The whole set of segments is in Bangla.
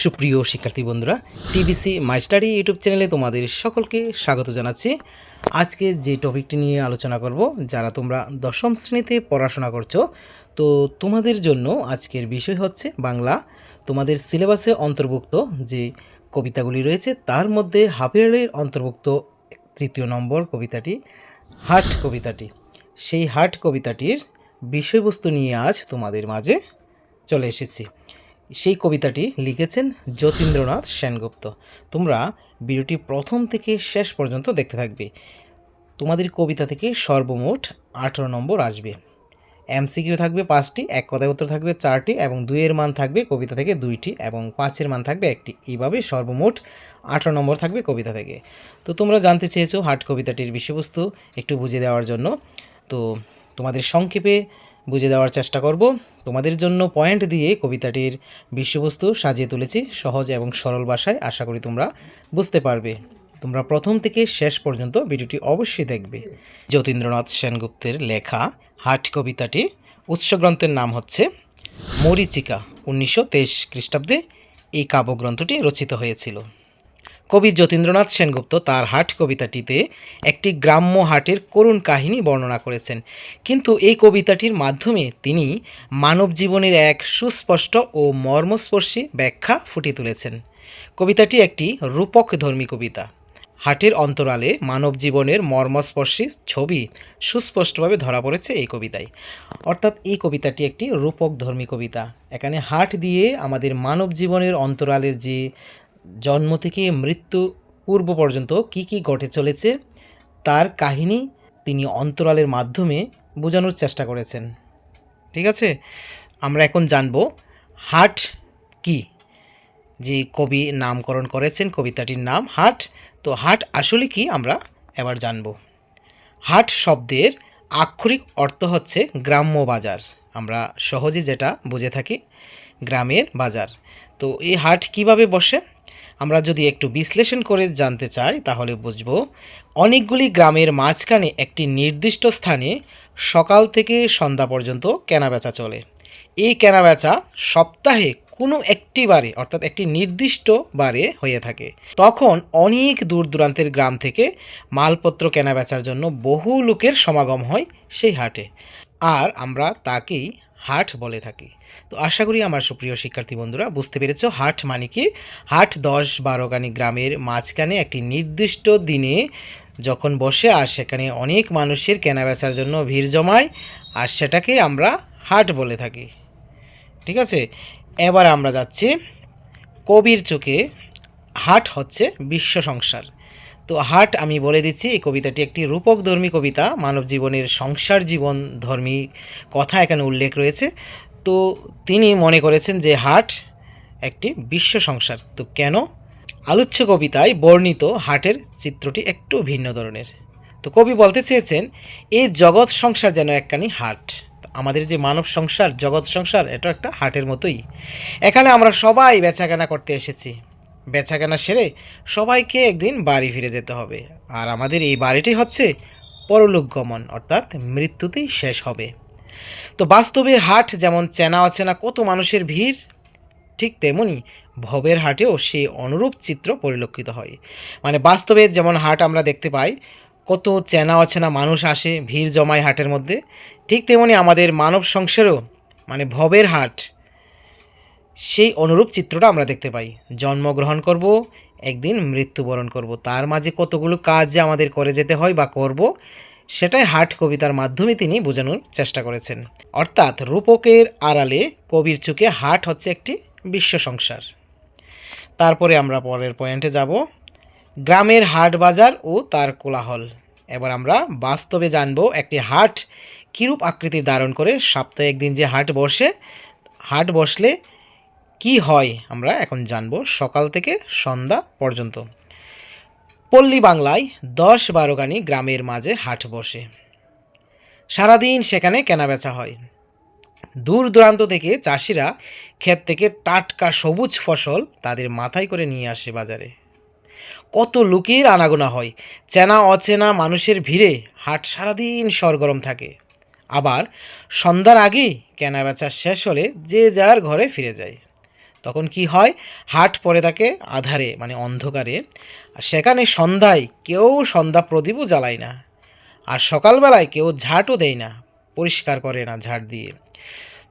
সুপ্রিয় শিক্ষার্থী বন্ধুরা টিবিসি মাই স্টাডি ইউটিউব চ্যানেলে তোমাদের সকলকে স্বাগত জানাচ্ছি। আজকে যে টপিকটি নিয়ে আলোচনা করব, যারা তোমরা দশম শ্রেণীতে পড়াশোনা করছ, তো তোমাদের জন্য আজকের বিষয় হচ্ছে বাংলা। তোমাদের সিলেবাসে অন্তর্ভুক্ত যে কবিতাগুলি রয়েছে, তার মধ্যে হাফিয়ারের অন্তর্ভুক্ত তৃতীয় নম্বর কবিতাটি, হাট কবিতাটি। সেই হাট কবিতাটির বিষয়বস্তু নিয়ে আজ তোমাদের মাঝে চলে এসেছি। সেই কবিতাটি লিখেছেন যতীন্দ্রনাথ সেনগুপ্ত। তোমরা ভিডিওটি প্রথম থেকে শেষ পর্যন্ত দেখতে থাকবে। তোমাদের কবিতা থেকে সর্বমোট আঠারো নম্বর আসবে। এমসিকিউ থাকবে পাঁচটি, এক কথায় উত্তর থাকবে চারটি এবং দুইয়ের মান থাকবে কবিতা থেকে দুইটি এবং পাঁচের মান থাকবে একটি। এইভাবে সর্বমোট আঠারো নম্বর থাকবে কবিতা থেকে। তো তোমরা জানতে চেয়েছো হাট কবিতাটির বিষয়বস্তু, একটু বুঝে দেওয়ার জন্য। তো তোমাদের সংক্ষেপে বুঝে দেওয়ার চেষ্টা করব। তোমাদের জন্য পয়েন্ট দিয়ে কবিতাটির বিষয়বস্তু সাজিয়ে তুলেছি সহজ এবং সরল ভাষায়, আশা করি তোমরা বুঝতে পারবে। তোমরা প্রথম থেকে শেষ পর্যন্ত ভিডিওটি অবশ্যই দেখবে। যতীন্দ্রনাথ সেনগুপ্তের লেখা হাট কবিতাটি উৎসগ্রন্থের নাম হচ্ছে মরিচিকা, উনিশশো তেইশ খ্রিস্টাব্দে এই কাব্যগ্রন্থটি রচিত হয়েছিল। কবি যতীন্দ্রনাথ সেনগুপ্ত তার হাট কবিতাটিতে একটি গ্রাম্য হাটের করুণ কাহিনী বর্ণনা করেছেন। কিন্তু এই কবিতাটির মাধ্যমে তিনি মানব জীবনের এক সুস্পষ্ট ও মর্মস্পর্শী ব্যাখ্যা ফুটিয়ে তুলেছেন। কবিতাটি একটি রূপকধর্মী কবিতা। হাটের অন্তরালে মানব জীবনের মর্মস্পর্শী ছবি সুস্পষ্টভাবে ধরা পড়েছে এই কবিতায়। অর্থাৎ এই কবিতাটি একটি রূপকধর্মী কবিতা। এখানে হাট দিয়ে আমাদের মানব জীবনের অন্তরালের যে জন্ম থেকে মৃত্যু পূর্ব পর্যন্ত কি কি ঘটে চলেছে, তার কাহিনী তিনি অন্তরালের মাধ্যমে বোঝানোর চেষ্টা করেছেন। ঠিক আছে? আমরা এখন জানব হাট কি? যে কবি নামকরণ করেছেন, কবিতাটির নাম হাট। তো হাট আসলে কি আমরা এবার জানব। হাট শব্দের আক্ষরিক অর্থ হচ্ছে গ্রাম্য বাজার। আমরা সহজে যেটা বুঝে থাকি, গ্রামের বাজার। তো এই হাট কীভাবে বসে? আমরা যদি একটু বিশ্লেষণ করে জানতে চাই, তাহলে বুঝব অনেকগুলি গ্রামের মাঝখানে একটি নির্দিষ্ট স্থানে সকাল থেকে সন্ধ্যা পর্যন্ত কেনাবেচা চলে। এই কেনাবেচা সপ্তাহে কোনো একটি বারে, অর্থাৎ একটি নির্দিষ্ট বারে হয়ে থাকে। তখন অনেক দূর দূরান্তের গ্রাম থেকে মালপত্র কেনাবেচার জন্য বহু লোকের সমাগম হয় সেই হাটে। আর আমরা তাকেই হাট বলে থাকি। তো আশা করি আমার সুপ্রিয় শিক্ষার্থী বন্ধুরা, বুঝতে পেরেছ, হাট মানে কি? হাট দশ বারোগানি গ্রামের মাঝখানে একটি নির্দিষ্ট দিনে যখন বসে, আর সেখানে অনেক মানুষের কেনাবেচার জন্য ভিড় জমায়, আর সেটাকে আমরা হাট বলে থাকি। ঠিক আছে? এবার আমরা যাচ্ছি, কবির চোখে হাট হচ্ছে বিশ্ব সংসার। তো হাট আমি বলে দিচ্ছি, এই কবিতাটি একটি রূপকধর্মী কবিতা মানব জীবনের সংসার জীবন ধর্মী কথা এখানে উল্লেখ রয়েছে। তো তিনি মনে করেছেন যে হাট একটি বিশ্ব সংসার। তো কেন? আলোচ্য কবিতায় বর্ণিত হাটের চিত্রটি একটু ভিন্ন ধরনের। তো কবি বলতে চেয়েছেন এই জগৎ সংসার যেন একখানি হাট। আমাদের যে মানব সংসার, জগৎ সংসার, এটা একটা হাটের মতোই। এখানে আমরা সবাই বেচাকেনা করতে এসেছি। বেচাকেনা সেরে সবাইকে একদিন বাড়ি ফিরে যেতে হবে। আর আমাদের এই বাড়িটি হচ্ছে পরলোক গমন অর্থাৎ মৃত্যুতেই শেষ হবে। তো বাস্তবে হাট যেমন চেনা অচেনা কত মানুষের ভিড়, ঠিক তেমনি ভবের হাটেও সে অনুরূপ চিত্র পরিলক্ষিত হয়। মানে বাস্তবে যেমন হাট আমরা দেখতে পাই, কত চেনা অচেনা মানুষ আসে ভিড় জমায় হাটের মধ্যে, ঠিক তেমনি আমাদের মানব সংসারেও মানে ভবের হাট সেই অনুরূপ চিত্রটা আমরা দেখতে পাই। জন্মগ্রহণ করব, একদিন মৃত্যুবরণ করব, তার মাঝে কতগুলো কাজ যে আমাদের করে যেতে হয় বা করব সেটাই হাট কবিতার মাধ্যমে তিনি বোঝানোর চেষ্টা করেছেন। অর্থাৎ রূপকের আড়ালে কবির চোখে হাট হচ্ছে একটি বিশ্ব সংসার। তারপরে আমরা পরের পয়েন্টে যাব। গ্রামের হাট বাজার ও তার কোলাহল। এবার আমরা বাস্তবে জানব একটি হাট কীরূপ আকৃতি ধারণ করে সপ্তাহে একদিন যে হাট বসে, হাট বসলে কি হয় আমরা এখন জানব সকাল থেকে সন্ধ্যা পর্যন্ত। পল্লী বাংলায় দশ বারো গানি গ্রামের মাঝে হাট বসে। সারাদিন সেখানে কেনাবেচা হয়। দূর দূরান্ত থেকে চাষিরা ক্ষেত থেকে টাটকা সবুজ ফসল তাদের মাথায় করে নিয়ে আসে বাজারে। কত লোকের আনাগোনা হয়, চেনা অচেনা মানুষের ভিড়ে হাট সারাদিন সরগরম থাকে। আবার সন্ধ্যার আগেই কেনাবেচা শেষ হলে যে যার ঘরে ফিরে যায়। তখন কি হয়? হাট পড়ে থাকে আধারে মানে অন্ধকারে। আর সেখানে সন্ধ্যায় কেউ সন্ধ্যা প্রদীপও জ্বালায় না। আর সকালবেলায় কেউ ঝাঁটও দেয় না, পরিষ্কার করে না ঝাড় দিয়ে।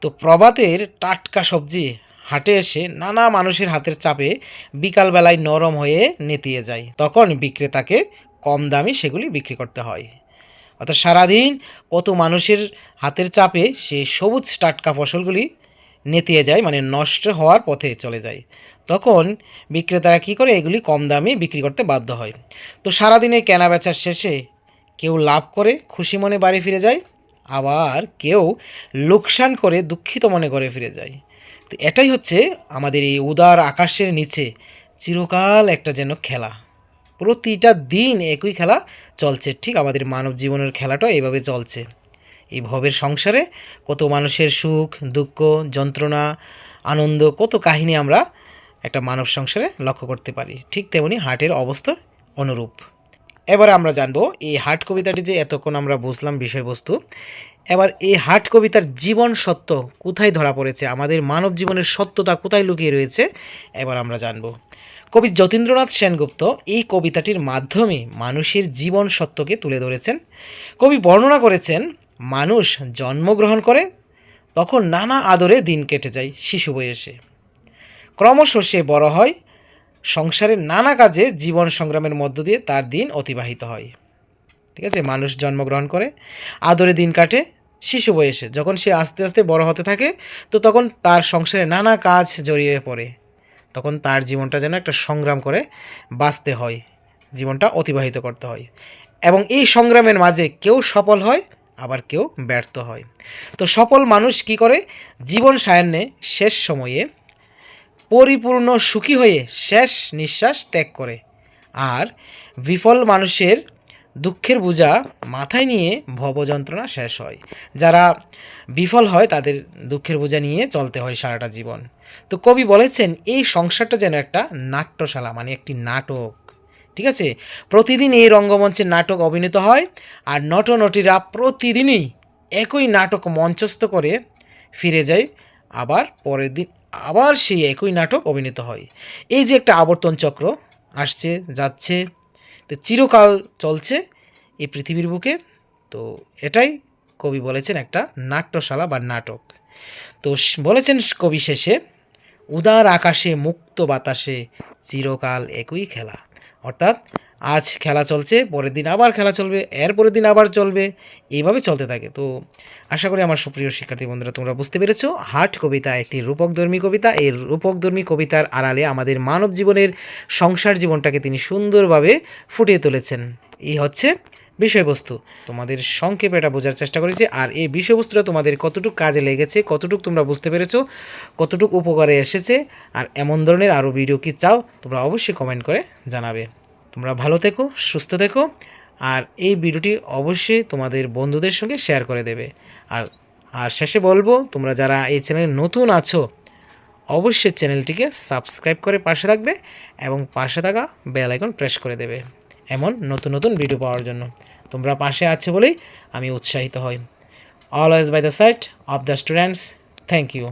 তো প্রভাতের টাটকা সবজি হাটে এসে নানা মানুষের হাতের চাপে বিকালবেলায় নরম হয়ে নেতিয়ে যায়। তখন বিক্রেতাকে কম দামে সেগুলি বিক্রি করতে হয়। অর্থাৎ সারাদিন কত মানুষের হাতের চাপে সেই সবুজ টাটকা ফসলগুলি নেতিয়ে যায় মানে নষ্ট হওয়ার পথে চলে যায়। তখন বিক্রেতারা কী করে? এগুলি কম দামে বিক্রি করতে বাধ্য হয়। তো সারাদিনে কেনা বেচার শেষে কেউ লাভ করে, খুশি মনে বাড়ি ফিরে যায়, আবার কেউ লোকসান করে দুঃখিত মনে করে ফিরে যায়। তো এটাই হচ্ছে আমাদের এই উদার আকাশের নিচে চিরকাল একটা যেন খেলা। প্রতিটা দিন একই খেলা চলছে। ঠিক আমাদের মানব জীবনের খেলাটাও এভাবে চলছে। এই ভবের সংসারে কত মানুষের সুখ, দুঃখ, যন্ত্রণা, আনন্দ, কত কাহিনী আমরা একটা মানব সংসারে লক্ষ্য করতে পারি। ঠিক তেমনি হাটের অবস্থা অনুরূপ। এবার আমরা জানব এই হাট কবিতাটি যে এতক্ষণ আমরা বুঝলাম বিষয়বস্তু, এবার এই হাট কবিতার জীবন সত্য কোথায় ধরা পড়েছে, আমাদের মানব জীবনের সত্যতা কোথায় লুকিয়ে রয়েছে, এবার আমরা জানব। কবি যতীন্দ্রনাথ সেনগুপ্ত এই কবিতাটির মাধ্যমে মানুষের জীবন সত্যকে তুলে ধরেছেন। কবি বর্ণনা করেছেন মানুষ জন্মগ্রহণ করে, তখন নানা আদরে দিন কেটে যায় শিশু বয়সে। ক্রমশ সে বড় হয়, সংসারের নানা কাজে জীবন সংগ্রামের মধ্য দিয়ে তার দিন অতিবাহিত হয়। ঠিক আছে? মানুষ জন্মগ্রহণ করে, আদরে দিন কাটে শিশু বয়সে। যখন সে আস্তে আস্তে বড় হতে থাকে, তো তখন তার সংসারে নানা কাজ জড়িয়ে পড়ে। তখন তার জীবনটা যেন একটা সংগ্রাম করে বাঁচতে হয়, জীবনটা অতিবাহিত করতে হয়। এবং এই সংগ্রামের মাঝে কেউ সফল হয় আবার কেউ ব্যর্থ হয়। তো সফল মানুষ কি করে? জীবন সায়ান্নে শেষ সময়ে পরিপূর্ণ সুখী হয়ে শেষ নিঃশ্বাস ত্যাগ করে। আর বিফল মানুষের দুঃখের বোঝা মাথায় নিয়ে ভবযন্ত্রণা শেষ হয়। যারা বিফল হয়, তাদের দুঃখের বোঝা নিয়ে চলতে হয় সারাটা জীবন। তো কবি বলেছেন, এই সংসারটা যেন একটা নাট্যশালা মানে একটি নাটক। ঠিক আছে? প্রতিদিন এই রঙ্গমঞ্চে নাটক অভিনীত হয় আর নটনটিরা প্রতিদিনই একই নাটক মঞ্চস্থ করে ফিরে যায়। আবার পরের দিন আবার সেই একই নাটক অভিনীত হয়। এই যে একটা আবর্তন চক্র আসছে, যাচ্ছে, তো চিরকাল চলছে এই পৃথিবীর বুকে। তো এটাই কবি বলেছেন একটা নাট্যশালা বা নাটক। তো বলেছেন কবি শেষে, উদার আকাশে, মুক্ত বাতাসে, চিরকাল একই খেলা। অর্থাৎ আজ খেলা চলছে, পরের দিন আবার খেলা চলবে এর পরের দিন আবার চলবে, এইভাবে চলতে থাকে। তো আশা করি আমার সুপ্রিয় শিক্ষার্থী বন্ধুরা, তোমরা বুঝতে পেরেছ, হাট কবিতা একটি রূপকধর্মী কবিতা। এই রূপকধর্মী কবিতার আড়ালে আমাদের মানব জীবনের সংসার জীবনটাকে তিনি সুন্দরভাবে ফুটিয়ে তুলেছেন। এই হচ্ছে বিষয়বস্তু। তোমাদের সংক্ষেপে এটা বোঝার চেষ্টা করেছি, আর এই বিষয়বস্তুটা তোমাদের কতটুকু কাজে লেগেছে, কতটুকু তোমরা বুঝতে পেরেছ, কতটুকু উপকারে এসেছে, আর এমন ধরনের আরও ভিডিও কি চাও, তোমরা অবশ্যই কমেন্ট করে জানাবে। তোমরা ভালো থেকো, সুস্থ থেকো, আর এই ভিডিওটি অবশ্যই তোমাদের বন্ধুদের সঙ্গে শেয়ার করে দেবে। আর আর শেষে বলব, তোমরা যারা এই চ্যানেলে নতুন আছো, অবশ্যই চ্যানেলটিকে সাবস্ক্রাইব করে পাশে থাকবে এবং পাশে থাকা বেল আইকন প্রেস করে দেবে। এমন নতুন নতুন ভিডিও পাওয়ার জন্য। তোমরা পাশে আছো বলেই আমি উৎসাহিত হই। Always by the side of the students thank you